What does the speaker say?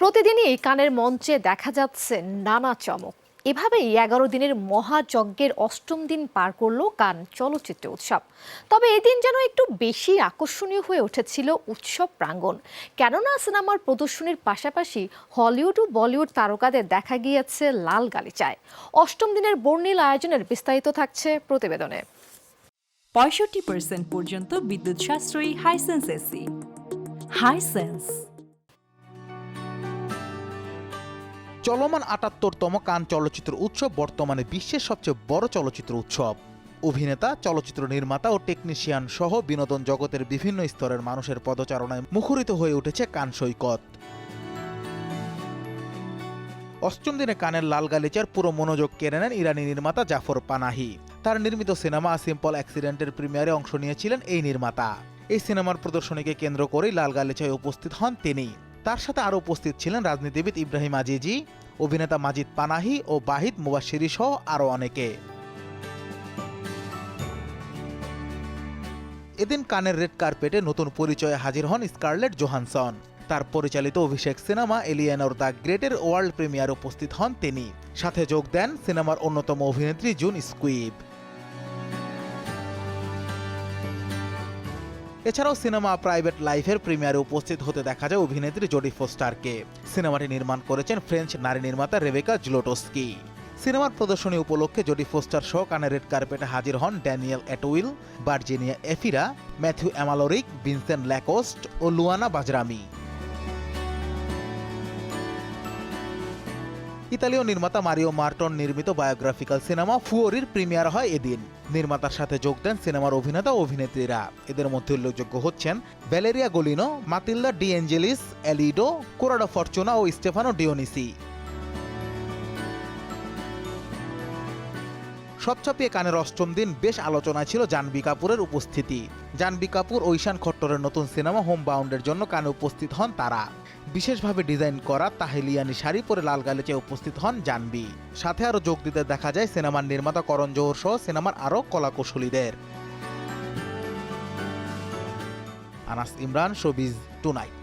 প্রতিদিনই কানের মঞ্চে দেখা যাচ্ছে নানা চমক। এভাবেই এগারো দিনের মহাযজ্ঞের অষ্টম দিন পার করল কান চলচ্চিত্র উৎসব। তবে এদিন যেন একটু বেশি আকর্ষণীয় হয়ে উঠেছিল উৎসব প্রাঙ্গণ। কেননা সিনেমার প্রদর্শনীর পাশাপাশি হলিউড ও বলিউড তারকাদের দেখা গিয়েছে লাল গালিচায়। অষ্টম দিনের বর্ণিল আয়োজনের বিস্তারিত থাকছে প্রতিবেদনে। পঁয়ষট্টি পার্সেন্ট পর্যন্ত বিদ্যুৎ সাশ্রয়ী হাইসেন্স এসি হাইসেন্স চলমান আটাত্তরতম কান চলচ্চিত্র উৎসব বর্তমানে বিশ্বের সবচেয়ে বড় চলচ্চিত্র উৎসব। অভিনেতা, চলচ্চিত্র নির্মাতা ও টেকনিশিয়ান সহ বিনোদন জগতের বিভিন্ন স্তরের মানুষের পদচারণায় মুখরিত হয়ে উঠেছে কান সৈকত। অষ্টম দিনে কানের লাল গালিচার পুরো মনোযোগ কেড়ে নেন ইরানি নির্মাতা জাফর পানাহি। তার নির্মিত সিনেমা সিম্পল অ্যাক্সিডেন্টের প্রিমিয়ারে অংশ নিয়েছিলেন এই নির্মাতা। এই সিনেমার প্রদর্শনীকে কেন্দ্র করেই লাল গালিচায় উপস্থিত হন তিনি। তার সাথে আরও উপস্থিত ছিলেন রাজনীতিবিদ ইব্রাহিম আজিজি, অভিনেতা মাজিদ পানাহি ও বাহিদ মুবাশিরি সহ আরও অনেকে। এদিন কানের রেড কার্পেটে নতুন পরিচয়ে হাজির হন স্কারলেট জোহানসন। তার পরিচালিত অভিষেক সিনেমা এলিয়ানোর দ্য গ্রেটের ওয়ার্ল্ড প্রিমিয়ার উপস্থিত হন তিনি। সাথে যোগ দেন সিনেমার অন্যতম অভিনেত্রী জুন স্কুইব এছাড়াও সিনেমা প্রাইভেট লাইফের প্রিমিয়ারে উপস্থিত হতে দেখা যায় অভিনেত্রী জোডি ফোস্টারকে। সিনেমাটি নির্মাণ করেছেন ফ্রেঞ্চ নারী নির্মাতা রেবেকা জুলোটোস্কি। সিনেমার প্রদর্শনী উপলক্ষে জোডি ফোস্টার সহ কানে রেড কার্পেটে হাজির হন Daniel Atwill Virginie Efira, Mathieu Amalric, Vincent Lacoste ও লুয়ানা বাজরামি। ইতালীয় নির্মাতা মারিও মার্টন নির্মিত বায়োগ্রাফিক্যাল সিনেমা ফুয়োরির প্রিমিয়ার হয় এদিন। নির্মাতার সাথে যোগ দেন সিনেমার অভিনেতা অভিনেত্রীরা। এদের মধ্যে উল্লেখযোগ্য হচ্ছেন Valeria Golino Matilda De Angelis Elodie Corrado Fortuna ও স্টেফানো ডিওনিসি। সব ছাপিয়ে কানের অষ্টম দিন বেশ আলোচনায় ছিল জানবি কাপুরের উপস্থিতি। জানবি কাপুর ও ঈশান খট্টরের নতুন সিনেমা হোম বাউন্ডের জন্য কানে উপস্থিত হন তারা। বিশেষভাবে ডিজাইন করা তাহেলিয়ানি শাড়ি পরে লাল গালিচে উপস্থিত হন জানবি সাথে আরও যোগ দিতে দেখা যায়, সিনেমার নির্মাতা করণ জোহর সহ সিনেমার আরও কলাকুশলীদের। Anas Imran, showbiz tonight.